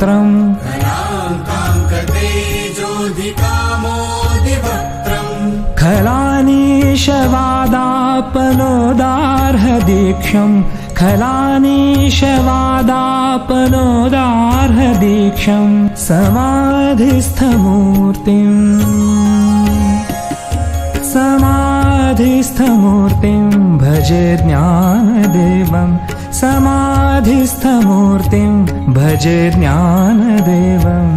कलाङ्काङ्कतेजोऽधिकामोदिवक्त्रम् खलानीशवादापनोदार्हदीक्षम् खलानीशवादापनोदार्हदीक्षम् समाधिस्थमूर्तिम् समाधिस्थमूर्तिम् भजे ज्ञानदेवम् समाधिस्थमूर्तिम् भजे ज्ञानदेवम्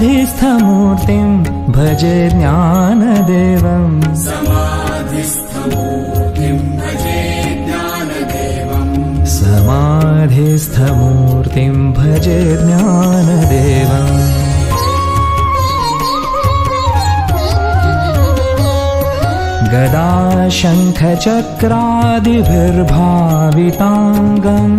समाधिस्थमूर्तिम् भजे ज्ञानदेवम् समाधिस्थमूर्तिम् भजे ज्ञानदेवम् गदा शङ्खचक्रादिभिर्भाविताङ्गम्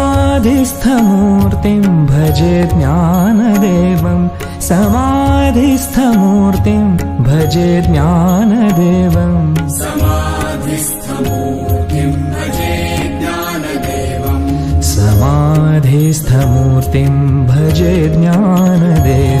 समाधिस्थमूर्तिम् भजे ज्ञानदेवम् समाधिस्थमूर्तिम् भजे ज्ञानदेवम् समाधिस्थमूर्तिम् भजे ज्ञानदेवम्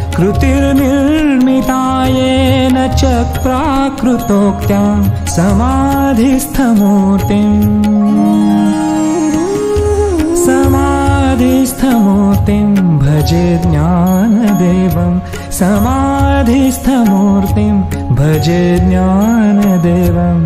कृतिर्निर्मितायेन च प्राकृतोक्त्या समाधिस्थमूर्तिम् समाधिस्थमूर्तिं भजे ज्ञानदेवं समाधिस्थमूर्तिं भजे ज्ञानदेवम्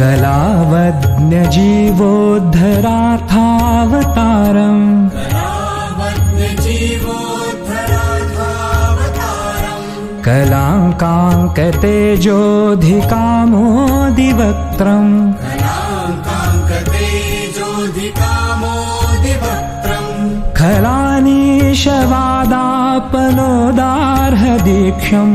कलावज्ञजीवोद्धरार्थावतारम् कलाङ्काङ्कतेजोऽधिकामोदिवक्त्रम् खलानीशवादापनोदार्हदीक्षम्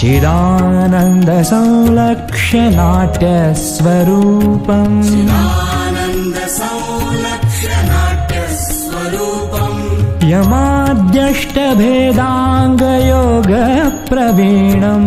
चिदानन्दसंलक्ष्य नाट्यस्वरूपम् यमाद्यष्टभेदाङ्गयोगप्रवीणम्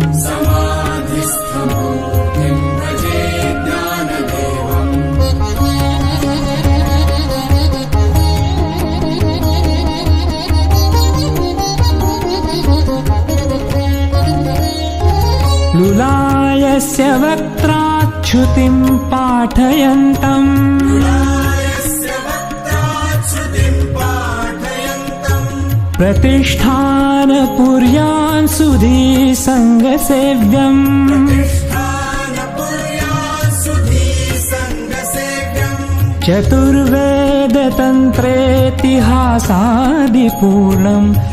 लुलायस्य वक्त्राच्छुतिं पाठयन्तम्। प्रतिष्ठानपुर्यान् सुधी सङ्गसेव्यम् चतुर्वेदतन्त्रेतिहासादिपूर्णम्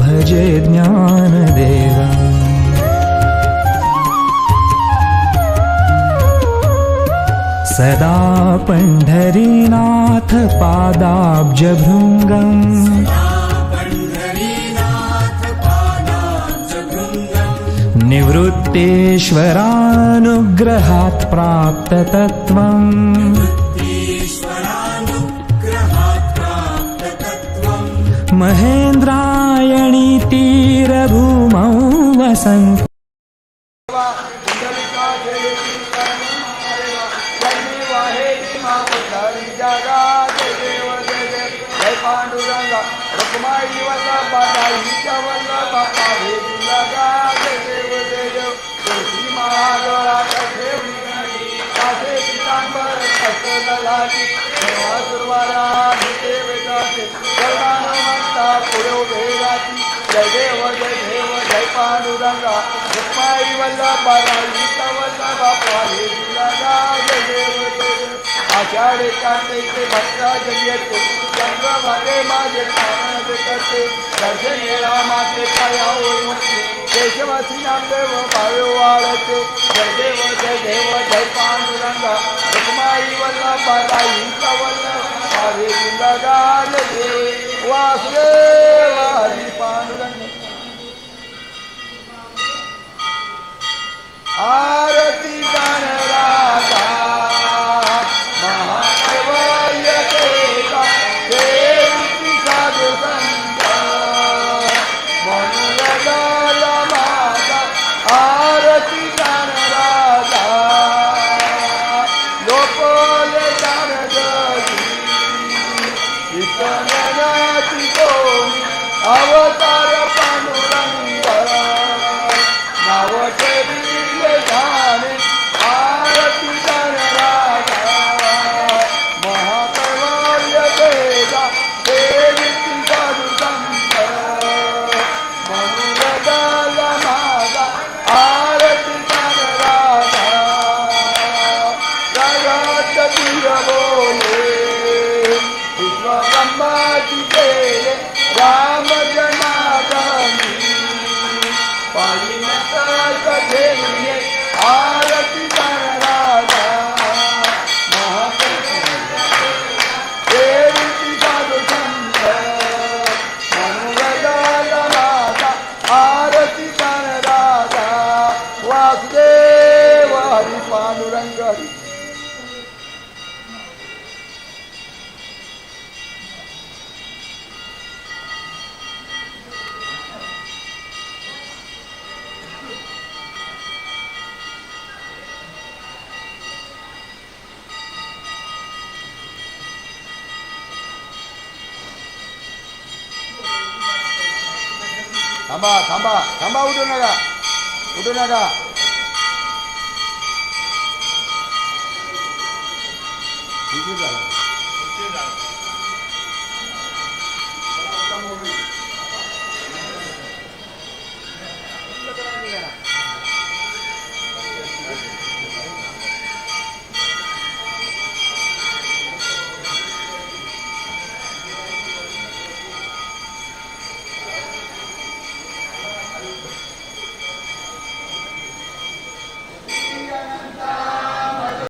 भज ज्ञानदेवम् सदा पण्ढरीनाथ पादाब्जभृङ्गम्। निवृत्तेश्वरानुग्रहात् प्राप्ततत्त्वम् महेन्द्रायणी तीरभूमौ वसन्त जय देव जय देव जय पांडुरंग। जय देव देव आषाढे कार्तिके जयते चंद्रभागे माझे आनंद करते। दर्शन येळा माझे पायावर मुक्ती। देशवासी नामदेव भावे वाळते जय देव जय देव जय पांडुरंगा। रुक्माई वल्लभ वल्लभ भावे जिंदगा जय वासुदेव वासुदेवारी पांडुरंग. आ tambah tambah tambah udun agak udun agak